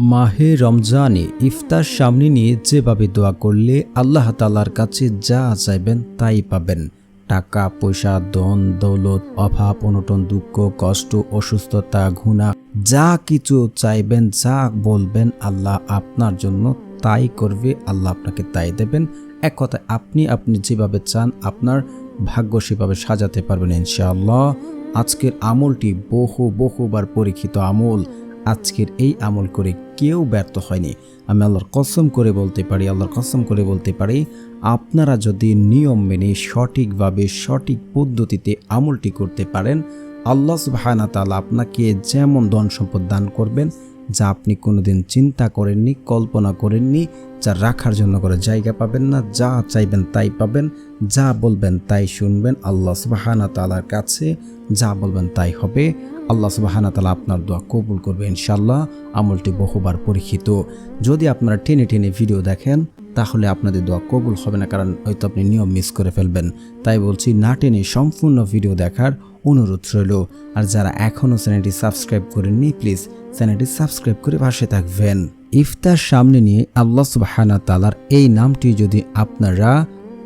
মাহে রমজানে ইফতার সামনে নিয়ে যেভাবে দোয়া করলে আল্লাহ তালার কাছে যা চাইবেন তাই পাবেন। টাকা, পয়সা, ধন, দৌলত, অভাব, অনটন, দুঃখ, কষ্ট, অসুস্থতা, ঘুণা, যা কিছু চাইবেন, যা বলবেন আল্লাহ আপনার জন্য তাই করবে, আল্লাহ আপনাকে তাই দেবেন। এক কথায় আপনি আপনি যেভাবে চান আপনার ভাগ্য সেভাবে সাজাতে পারবেন ইনশাআল্লাহ। আজকের আমলটি বহু, বহুবার পরীক্ষিত আমল। আজকের এই আমল করে কেউ ব্যর্থ হয়নি। আমি আল্লাহর কসম করে বলতে পারি, আল্লাহর কসম করে বলতে পারি, আপনারা যদি নিয়ম মেনে সঠিকভাবে, সঠিক পদ্ধতিতে আমলটি করতে পারেন, আল্লাহ সুবাহানা তালা আপনাকে যেমন ধন সম্পদ দান করবেন, যা আপনি কোনোদিন চিন্তা করেননি, কল্পনা করেননি, যা রাখার জন্য করে জায়গা পাবেন না, যা চাইবেন তাই পাবেন, যা বলবেন তাই শুনবেন, আল্লাহ সুবাহানা তালার কাছে যা বলবেন তাই হবে। আল্লাহ সুবাহানা তালা আপনার দোয়া কবুল করবে ইনশাল্লাহ আমলটি বহুবার পরীক্ষিত। যদি আপনারা টেনে টেনে ভিডিও দেখেন, তাহলে আপনাদের দোয়া কবুল হবে না, কারণ হয়তো আপনি নিয়ম মিস করে ফেলবেন। তাই বলছি, না টেনে সম্পূর্ণ ভিডিও দেখার অনুরোধ রইল। আর যারা এখনও চ্যানেলটি সাবস্ক্রাইব করেননি, প্লিজ চ্যানেলটি সাবস্ক্রাইব করে পাশে থাকবেন। ইফতার সামনে নিয়ে আল্লাহ সুবাহানা তালার এই নামটি যদি আপনারা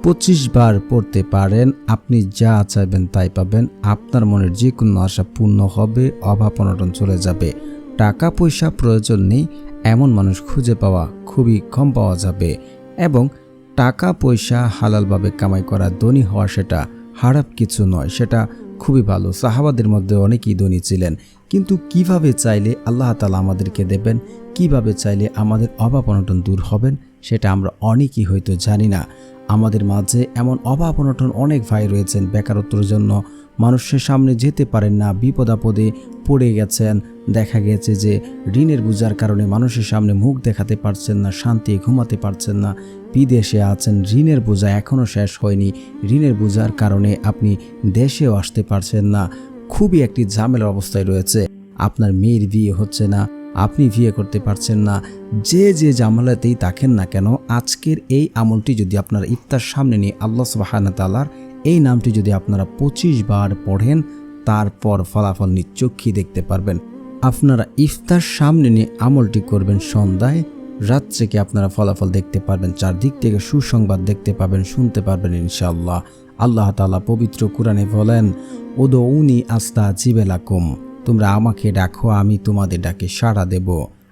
পঁচিশ বার পড়তে পারেন, আপনি যা চাইবেন তাই পাবেন। আপনার মনের যে কোনো আশা পূর্ণ হবে, অভাব অনটন চলে যাবে। টাকা, পয়সা প্রয়োজন নেই, এমন মানুষ খুঁজে পাওয়া খুবই কম পাওয়া যাবে। এবং টাকা, পয়সা হালালভাবে কামাই করা ধনী হওয়া সেটা খারাপ কিছু নয়, সেটা খুবই ভালো। সাহাবাদের মধ্যে অনেকেই ধনী ছিলেন। কিন্তু কীভাবে চাইলে আল্লাহ তালা আমাদেরকে দেবেন? কীভাবে চাইলে আমাদের অভাব অনটন দূর হবেন? সেটা আমরা অনেকেই হয়তো জানি না। আমাদের মাঝে এমন অভাব অনটন অনেক ভাই রয়েছেন বেকারত্বর জন্য। মানুষের সামনে যেতে পারেন না, বিপদ আপদে পড়ে গেছেন। দেখা গেছে যে ঋণের বোঝার কারণে মানুষের সামনে মুখ দেখাতে পারছেন না, শান্তি ঘুমাতে পারছেন না। বিদেশে আছেন, ঋণের বোঝা এখনও শেষ হয়নি। ঋণের বোঝার কারণে আপনি দেশেও আসতে পারছেন না। খুবই একটি ঝামেলার অবস্থায় রয়েছে। আপনার মেয়ের বিয়ে হচ্ছে না আপনি বিয়ে করতে পারছেন না। যে যে জামালাতেই থাকেন না কেন, আজকের এই আমলটি যদি আপনারা ইফতার সামনে নিয়ে আল্লাহ সুবাহানা তালার এই নামটি যদি আপনারা পঁচিশ বার পড়েন, তারপর ফলাফল নিচক্ষী দেখতে পারবেন। আপনারা ইফতার সামনে নিয়ে আমলটি করবেন সন্ধ্যায়, রাত আপনারা ফলাফল দেখতে পারবেন, চারদিক থেকে সুসংবাদ দেখতে পাবেন, শুনতে পারবেন ইনশাআল্লাহ। আল্লাহ তালা পবিত্র কোরআনে বলেন ওদো উনি আস্তা জিবেলাকুম তোমরা আমাকে ডাকো, আমি তোমাদের ডাকে সাড়া দেব।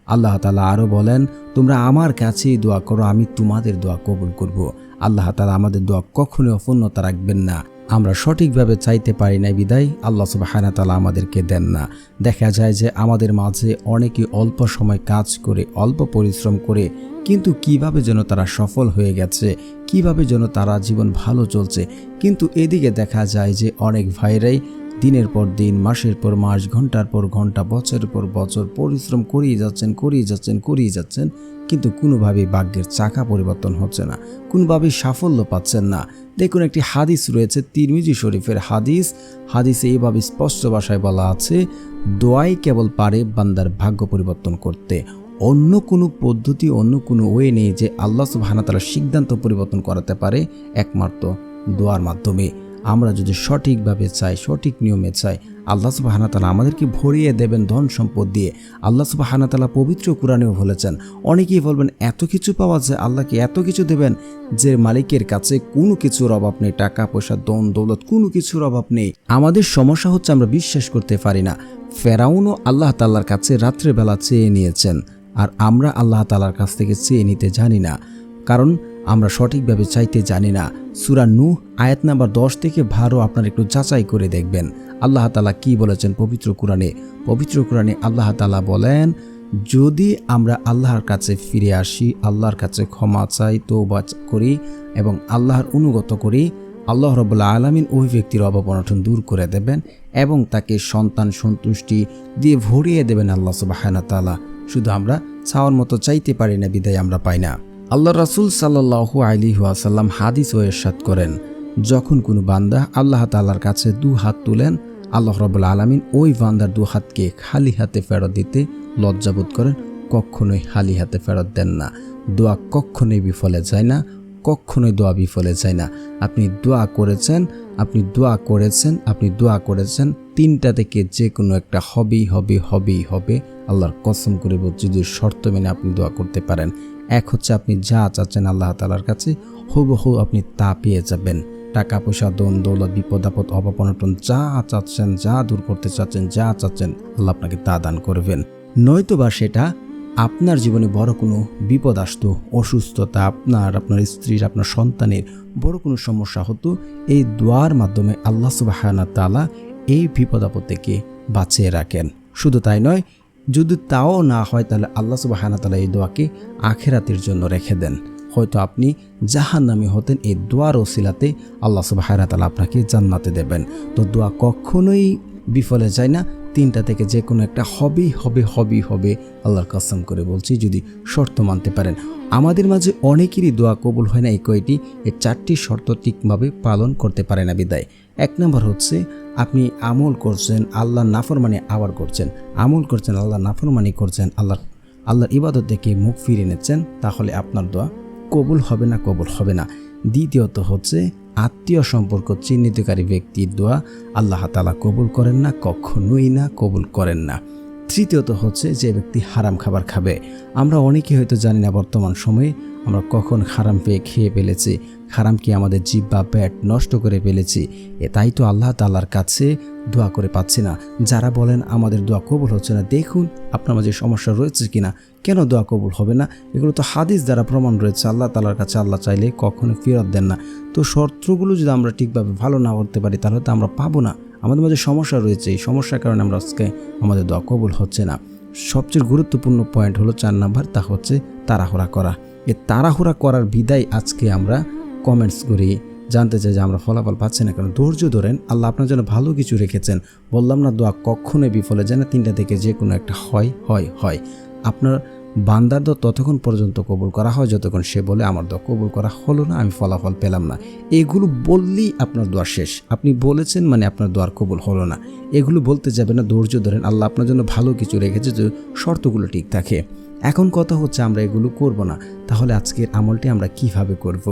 আল্লাহ তালা আরও বলেন, তোমরা আমার কাছেই দোয়া করো, আমি তোমাদের দোয়া কবুল করব। আল্লাহ তালা আমাদের দোয়া কখনোই অপূর্ণতা রাখবেন না। আমরা সঠিকভাবে চাইতে পারি না বিদায়, আল্লাহ সুবাহানা তালা আমাদেরকে দেন না। দেখা যায় যে আমাদের মাঝে অনেকে অল্প সময় কাজ করে, অল্প পরিশ্রম করে, কিন্তু কীভাবে যেন তারা সফল হয়ে গেছে, কীভাবে যেন তারা জীবন ভালো চলছে, কিন্তু এদিকে দেখা যায় যে অনেক ভাইরাই দিনের পর দিন, মাসের পর মাস, ঘণ্টার পর ঘণ্টা, বছরের পর বছর, পরিশ্রম করিয়ে যাচ্ছেন করিয়ে যাচ্ছেন করিয়ে যাচ্ছেন, কিন্তু কোনোভাবেই ভাগ্যের চাকা পরিবর্তন হচ্ছে না, কোনোভাবেই সাফল্য পাচ্ছেন না। দেখুন একটি হাদিস রয়েছে, তিরমিজি শরীফের হাদিস। হাদিসে এইভাবে স্পষ্ট ভাষায় বলা আছে, দোয়াই কেবল পারে বান্দার ভাগ্য পরিবর্তন করতে। অন্য কোনো পদ্ধতি, অন্য কোনো ওয়ে নেই যে আল্লাহ সুবাহানাতালার সিদ্ধান্ত পরিবর্তন করাতে পারে একমাত্র দোয়ার মাধ্যমে। আমরা যদি সঠিকভাবে চাই, সঠিক নিয়মে চাই, আল্লাহ সুবাহানাতালা আমাদেরকে ভরিয়ে দেবেন ধন সম্পদ দিয়ে। আল্লাহ সুবাহানাতালা পবিত্র কোরআনেও বলেছেন, অনেকেই বলবেন, এত কিছু পাওয়া যায় আল্লাহকে এত কিছু দেবেন? যে মালিকের কাছে কোনো কিছুর অভাব নেই, টাকা, পয়সা দন দৌলত, কোনো কিছুর অভাব নেই। আমাদের সমস্যা হচ্ছে আমরা বিশ্বাস করতে পারি না। ফেরাউনও আল্লাহ তাল্লার কাছে রাত্রেবেলা চেয়ে নিয়েছেন, আর আমরা আল্লাহ তালার কাছ থেকে চেয়ে নিতে জানি না। কারণ আমরা সঠিকভাবে চাইতে জানি না। সুরা নূহ, আয়াত নাম্বার দশ থেকে বারো আপনারা একটু যাচাই করে দেখবেন। আল্লাহ তালা কি বলেছেন পবিত্র কোরআনে? পবিত্র কোরআনে আল্লাহ তালা বলেন, যদি আমরা আল্লাহর কাছে ফিরে আসি, আল্লাহর কাছে ক্ষমা চাই তো করি এবং আল্লাহর অনুগত করি, আল্লাহ রবুল্লা আলমিন ওই ব্যক্তির অভাব অনটন দূর করে দেবেন এবং তাকে সন্তান সন্তুষ্টি দিয়ে ভরিয়ে দেবেন আল্লাহ সুবাহানা তালা শুধু আমরা চাওয়ার মতো চাইতে পারি না, বিদায় আমরা পাই না। আল্লাহ রাসুল সাল্লাহু আলি ওয়াসাল্লাম হাদিস ও এরশাদ করেন, যখন কোনো বান্দা আল্লাহ তাল্লার কাছে দু হাত তুলেন, আল্লাহ রবুল্লা আলমিন ওই বান্দার দু হাতকে খালি হাতে ফেরত দিতে লজ্জাবোধ করেন, কখনোই খালি হাতে ফেরত দেন না। দোয়া কখনোই বিফলে যায় না, কখনোই দোয়া বিফলে যায় না। আপনি দোয়া করেছেন, আপনি দোয়া করেছেন, আপনি দোয়া করেছেন তিনটা থেকে যে কোনো একটা হবেই হবে হবেই হবে, আল্লাহর কসম করে যদি শর্ত মেনে আপনি দোয়া করতে পারেন। এক হচ্ছে আপনি যা চাচ্ছেন আল্লাহ তালার কাছে, হুবহু আপনি তা পেয়ে যাবেন। টাকা, পয়সা দন দৌলত, বিপদ, আপদ, অভাব, অনটন, যা চাচ্ছেন, যা দূর করতে চাচ্ছেন, যা চাচ্ছেন, আল্লাহ আপনাকে তা দান করবেন। নয়তোবা সেটা আপনার জীবনে বড় কোনো বিপদ আসতো, অসুস্থতা, আপনার আপনার স্ত্রীর, আপনার সন্তানের বড় কোনো সমস্যা হতো, এই দোয়ার মাধ্যমে আল্লাহ সুবাহানা তালা এই বিপদ আপদ থেকে বাঁচিয়ে রাখেন। শুধু তাই নয় যদি তাও না হয়, তাহলে আল্লাহ সুবাহানা তালা এই দোয়াকে আখেরাতের জন্য রেখে দেন। হয়তো আপনি জাহান নামে হতেন, এই দোয়ার ওসিলাতে আল্লাহ সুবাহানা তালা আপনাকে জান্নাতে দেবেন। তো দোয়া কখনোই বিফলে যায় না তিনটা থেকে যে কোনো একটা হবেই হবে হবেই হবে আল্লাহর কসম করে বলছি, যদি শর্ত মানতে পারেন। আমাদের মাঝে অনেকেরই দোয়া কবুল হয় না, এই কয়টি। এর চারটি শর্ত ঠিকভাবে পালন করতে পারে না বিদায়। এক নম্বর হচ্ছে, আপনি আমল করছেন, আল্লাহর নাফরমানি আবার করছেন। আমল করছেন আল্লাহ নাফরমানি করছেন আল্লাহ আল্লাহর ইবাদত থেকে মুখ ফিরিয়ে নিচ্ছেন, তাহলে আপনার দোয়া কবুল হবে না, কবুল হবে না। দ্বিতীয়ত হচ্ছে আত্মীয় সম্পর্ক চিহ্নিতকারী ব্যক্তির দোয়া আল্লাহ তালা কবুল করেন না, কখনোই না, কবুল করেন না। তৃতীয়ত হচ্ছে যে ব্যক্তি হারাম খাবার খাবে। আমরা অনেকে হয়তো জানি না বর্তমান সময়ে আমরা কখন খারাম পেয়ে খেয়ে ফেলেছি? হারাম কি আমাদের জীব বা ব্যাট নষ্ট করে ফেলেছি? এ তাই তো আল্লাহ তাল্লার কাছে দোয়া করে পাচ্ছি না। যারা বলেন আমাদের দোয়া কবুল হচ্ছে না, দেখুন আপনার মাঝে সমস্যা রয়েছে কিনা। কেন দোয়া কবুল হবে না? এগুলো তো হাদিস দ্বারা প্রমাণ রয়েছে। আল্লাহ তালার কাছে আল্লাহ চাইলে কখনো ফেরত দেন না। তো শর্তগুলো যদি আমরা ঠিকভাবে ভালো না করতে পারি, তাহলে তো আমরা পাবো না। আমাদের মাঝে সমস্যা রয়েছে। এই সমস্যার কারণে আমরা আজকে আমাদের দোয়া কবুল হচ্ছে না। সবচেয়ে গুরুত্বপূর্ণ পয়েন্ট হলো চার নাম্বার, তা হচ্ছে তাড়াহুড়া করা। এ তাড়াহুড়া করার বিদায় আজকে আমরা কমেন্টস করি। জানতে চাই যে আমরা ফলাফল পাচ্ছি না কারণ ধৈর্য ধরেন, আল্লাহ আপনার জন্য ভালো কিছু রেখেছেন। বললাম না দোয়া কখনোই বিফলে যায় না। তিনটা থেকে যে কোনো একটা হয় হয় হয়। আপনার বান্দার দোয়া ততক্ষণ পর্যন্ত কবুল করা হয়, যতক্ষণ সে বলে আমার দোয়া কবুল করা হলো না, আমি ফলাফল পেলাম না। এগুলো বললেই আপনার দোয়া শেষ। আপনি বলেছেন মানে আপনার দোয়ার কবুল হলো না। এগুলো বলতে যাবে না, ধৈর্য ধরেন, আল্লাহ আপনার জন্য ভালো কিছু রেখেছে, যে শর্তগুলো ঠিক থাকে। এখন কথা হচ্ছে আমরা এগুলো করব না, তাহলে আজকের আমলটি আমরা কীভাবে করব।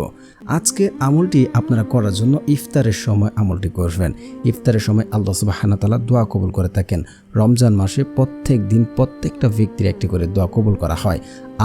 আজকের আমলটি আপনারা করার জন্য ইফতারের সময় আমলটি করবেন। ইফতারের সময় আল্লাহ সব হানাতালা দোয়া কবুল করে থাকেন। রমজান মাসে প্রত্যেক দিন প্রত্যেকটা ব্যক্তির একটি করে দোয়া কবুল করা হয়।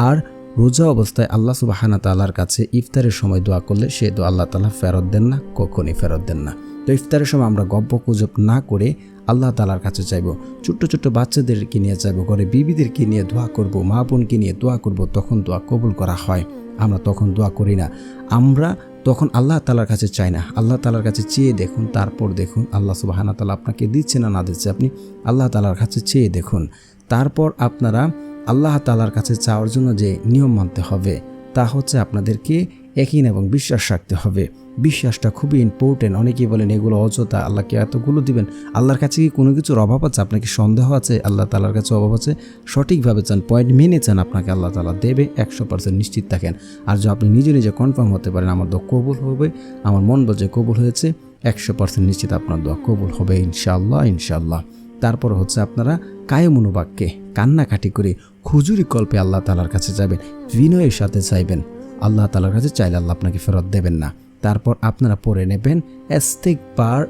আর রোজা অবস্থায় আল্লাহ সুবাহানা তালার কাছে ইফতারের সময় দোয়া করলে সে দোয়া আল্লাহ তালা ফেরত দেন না, কখনই ফেরত দেন না। তো ইফতারের সময় আমরা গব্য গুজব না করে আল্লাহ তালার কাছে চাইব, ছোট্ট ছোট্ট বাচ্চাদেরকে নিয়ে চাইব ঘরে বিবিদেরকে নিয়ে দোয়া করব, মা বোনকে নিয়ে দোয়া করব, তখন দোয়া কবুল করা হয়। আমরা তখন দোয়া করি না। আমরা তখন আল্লাহ তালার কাছে চাই না। আল্লাহ তালার কাছে চেয়ে দেখুন, তারপর দেখুন আল্লাহ সুবাহানা তালা আপনাকে দিচ্ছে না না দিচ্ছে। আপনি আল্লাহ তালার কাছে চেয়ে দেখুন। তারপর আপনারা আল্লাহ তালার কাছে চাওয়ার জন্য যে নিয়ম মানতে হবে, তা হচ্ছে আপনাদেরকে একই এবং বিশ্বাস রাখতে হবে। বিশ্বাসটা খুবই ইম্পর্টেন্ট অনেকেই বলেন, এগুলো অযথা, আল্লাহকে এতগুলো দিবেন? আল্লাহর কাছে কি কোনো কিছুর অভাব আছে? আপনাকে সন্দেহ আছে? আল্লাহ তালার কাছে অভাব আছে? সঠিকভাবে চান পয়েন্ট মেনে চান, আপনাকে আল্লাহ তালা দেবে, একশো পার্সেন্ট নিশ্চিত থাকেন। আর যদি আপনি নিজে নিজে কনফার্ম হতে পারেন, আমার দোয়া কবুল হবে, আমার মন বলছে কবুল হয়েছে, একশো পার্সেন্ট নিশ্চিত আপনার দোয়া কবুল হবে, ইনশাআল্লাহ ইনশাআল্লাহ। তারপর হচ্ছে আপনারা কায়মনোবাক্যে কান্নাকাটি করে খুজুরি কল্পে আল্লাহ তালার কাছে যাবেন, বিনয়ের সাথে চাইবেন। আল্লাহ তালার কাছে চাইলে আল্লাহ আপনাকে ফেরত দেবেন না। তারপর আপনারা পড়ে নেবেন এস্তেক বার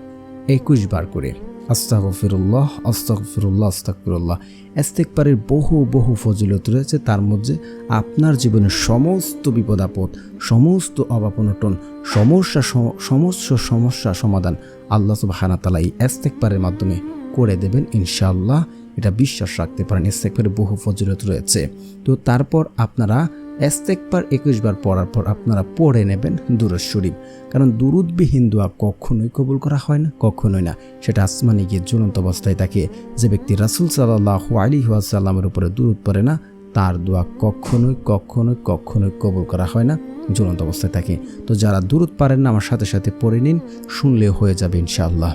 একুশ বার করে। আস্তাগফিরুল্লাহ আস্তাগফিরুল্লাহ আস্তাগফিরুল্লাহ। এস্তেকবারের বহু বহু ফজিলত রয়েছে। তার মধ্যে আপনার জীবনের সমস্ত বিপদ, আপদ, সমস্ত অভাব, অনটন, সমস্যা সমস্ত সমস্যা সমাধান আল্লাহ সুবাহানা তালা এই এস্তেকবারের মাধ্যমে করে দেবেন, ইনশাআল্লাহ। এটা বিশ্বাস রাখতে পারেন এস্তেকবারের বহু ফজিলত রয়েছে। তো তারপর আপনারা এস্তেকবার একুশ বার পড়ার পর আপনারা পড়ে নেবেন দুরুদ শরীফ। কারণ দুরুদবিহীন দোয়া কখনোই কবুল করা হয় না, কখনোই না। সেটা আসমানে গিয়ে জ্বলন্ত অবস্থায় থাকে। যে ব্যক্তি রাসুল সাল্লাহ আলী ওয়াসাল্লামের উপরে দুরুদ পড়ে না, তার দোয়া কখনোই কখনোই কখনোই কবুল করা হয় না, জ্বলন্ত অবস্থায় থাকে। তো যারা দূরত পারেন না, আমার সাথে সাথে পড়ে নিন শুনলেও হয়ে যাবে ইনশাআল্লাহ।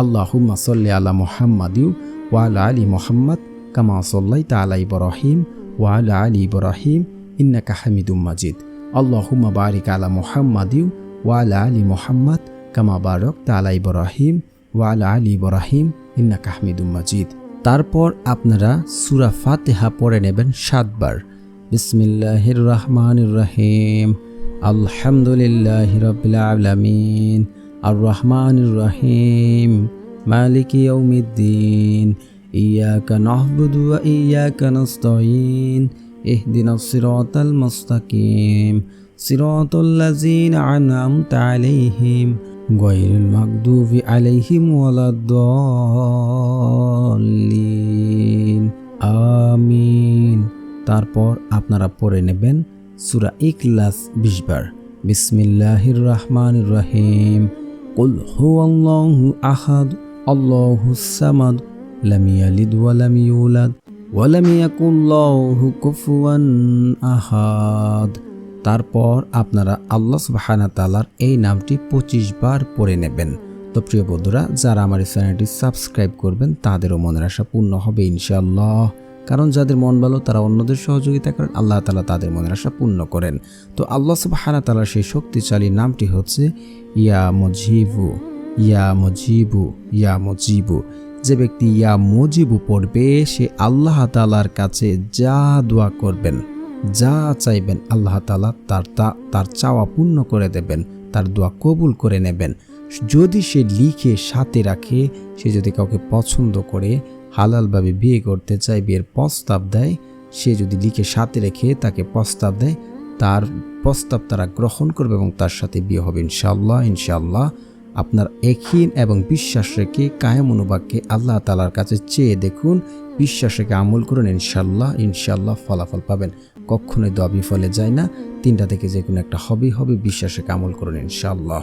আল্লাহ হুম্মা সল্লি আলা মোহাম্মদিউ ওয়ালা আলী মোহাম্মদ কামা সল্লাই তালা ইবরাহিম ওয়ালা আলী ইবরাহিম ইন্নাকা হামিদুম মাজিদ। আল্লাহুম্মা বারিক আলা মুহাম্মাদিউ ওয়ালা আলি মুহাম্মদ কামা বারক তালা ইব্রাহিম ওয়ালা আলি ইব্রাহিম ইন্নাকা হামিদুম মাজিদ। তারপর আপনারা সুরা ফাতেহা পড়ে নেবেন সাতবার। বিসমিল্লাহির রহমানির রহিম। আলহামদুলিল্লাহ রবিল আলমিন। আর রহমান রহিম মালিক ইয়াউমিদ্দিন ইয়াকা নাহবুদু ইয়াকা নাস্তাইন ইহদিনা সিরাতাল মুস্তাকিম সিরাতাল লাযিনা আনআমতা আলাইহিম গায়রিল মাগদুবি আলাইহিম ওয়ালাদ-দাল্লিন আমিন তারপর আপনারা পড়ে নেবেন সূরা ইখলাস 20 বার। বিসমিল্লাহির রহমানির রহিম। কুল হুয়াল্লাহু আহাদ আল্লাহুস সামাদ লাম ইয়ালিদ ওয়া লাম ইউলাদ ওয়া লাম ইয়াকুল কুফুয়ান আহাদ তারপর আপনারা আল্লাহ সুবহানাহু তাআলার এই নামটি 25 বার পড়ে নেবেন। তো প্রিয় বন্ধুরা, যারা আমার এই চ্যানেলটি সাবস্ক্রাইব করবেন, তাদেরও মনের আশা পূর্ণ হবে ইনশাআল্লাহ। কারণ যাদের মন ভালো, তারা অন্যদের সহযোগিতা করেন। আল্লাহ তালা তাদের মনের আশা পূর্ণ করেন। তো আল্লাহ সুবাহানা তালার সেই শক্তিশালী নামটি হচ্ছে ইয়া মজিবু ইয়া মজিবু ইয়া মজিবু। যে ব্যক্তি ইয়া মজিবু পড়বে, সে আল্লাহ তালার কাছে যা দোয়া করবেন, যা চাইবেন, আল্লাহ তালা তার তা- তার চাওয়া পূর্ণ করে দেবেন, তার দোয়া কবুল করে নেবেন। যদি সে লিখে, সাথে রাখে, সে যদি কাউকে পছন্দ করে হালালভাবে বিয়ে করতে চায়, বিয়ের প্রস্তাব দেয়, সে যদি লিখে সাথে রেখে তাকে প্রস্তাব দেয়, তার প্রস্তাব তারা গ্রহণ করবে এবং তার সাথে বিয়ে হবে ইনশাল্লাহ ইনশাল্লাহ আপনার এখিন এবং বিশ্বাস রেখে কায়েম অনুবাককে আল্লাহ তালার কাছে চেয়ে দেখুন, বিশ্বাস রেখে আমল করুন ইনশাল্লাহ ইনশাল্লাহ ফলাফল পাবেন। কখনোই দোয়া বিফলে যায় না, তিনটা থেকে যে কোনো একটা হবেই হবে, বিশ্বাস রেখে আমল করুন ইনশাল্লাহ